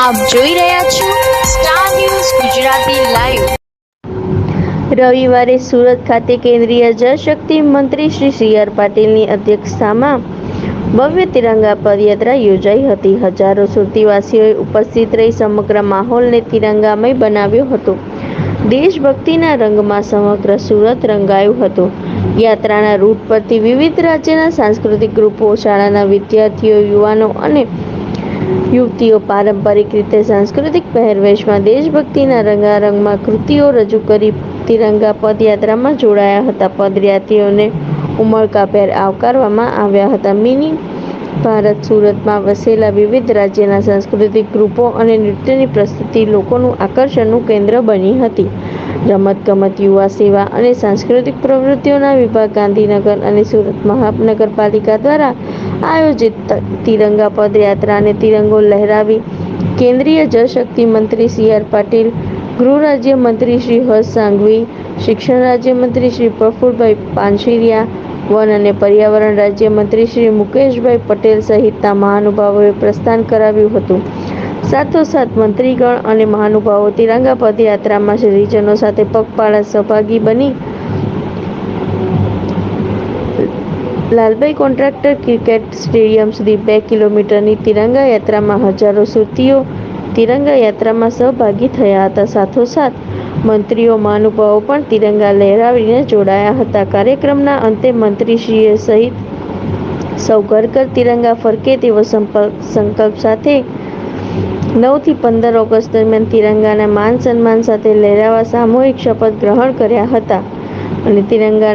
આપ જોઈ રહ્યા છો સ્ટાર ન્યૂઝ ગુજરાતી લાઈવ રવિવારે સુરત ખાતે કેન્દ્રીય જળશક્તિ મંત્રી શ્રી સી આર પાટીલની અધ્યક્ષતામાં ભવ્ય તિરંગા પદયાત્રા યોજાઈ હતી. હજારો સુરતીવાસીઓએ ઉપસ્થિત રહી સમગ્ર માહોલને તિરંગામય બનાવ્યો હતો. દેશભક્તિના રંગમાં સમગ્ર સુરત રંગાયું હતું. યાત્રાના રૂટ પરથી વિવિધ રાજ્યના સાંસ્કૃતિક ગ્રુપો, શાળાના વિદ્યાર્થીઓ, યુવાનો અને યુવતીઓ પારંપરિક રીતે સાંસ્કૃતિક પહેરવેશમાં દેશભક્તિના રંગારંગમાં કૃતિઓ રજૂ કરી તિરંગા પદયાત્રામાં જોડાયા હતા. પદયાત્રીઓને ઉમળકાભેર આવકારવામાં આવ્યા હતા. મિની ભારત સુરતમાં વસેલા વિવિધ રાજ્યના સાંસ્કૃતિક ગ્રુપો અને નૃત્યની પ્રસ્તુતિ લોકોનું આકર્ષણનું કેન્દ્ર બની હતી. રમતગમત, યુવા સેવા અને સાંસ્કૃતિક પ્રવૃત્તિઓના વિભાગ ગાંધીનગર અને સુરત મહાનગરપાલિકા દ્વારા આયોજિત તિરંગા પદયાત્રાને તિરંગો લહેરાવી કેન્દ્રીય જળશક્તિ મંત્રી સી આર પાટીલ, ગૃહ રાજ્ય મંત્રી શ્રી હર્ષ સાંઘવી, શિક્ષણ રાજ્ય મંત્રી શ્રી પ્રફુલભાઈ પાનશીરિયા, વન અને પર્યાવરણ રાજ્ય મંત્રી શ્રી મુકેશભાઈ પટેલ સહિતના મહાનુભાવોએ પ્રસ્થાન કરાવ્યું હતું. સાથોસાથ મંત્રીગણ અને મહાનુભાવો તિરંગા પદયાત્રામાં શ્રીજનો સાથે પગપાળા સહભાગી બની લાલભાઈ કોન્ટ્રાક્ટર ક્રિકેટ સ્ટેડિયમ સુધી બે કિલોમીટરની તિરંગા યાત્રામાં હજારો સુરતીઓ તિરંગા યાત્રામાં સહભાગી થયા હતા. સાથોસાથ, મંત્રીઓ મહાનુભાવો પણ તિરંગા લહેરાવીને જોડાયા હતા. કાર્યક્રમના અંતે મંત્રીશ્રીએ સહિત સૌ ઘર ઘર તિરંગા ફરકે તેવો સંપર્ક સંકલ્પ સાથે નવથી પંદર ઓગસ્ટ દરમિયાન તિરંગાના માન સન્માન સાથે લહેરાવા સામૂહિક શપથ ગ્રહણ કર્યા હતા અને Tiranga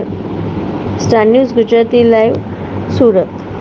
star news Gujarati live Surat.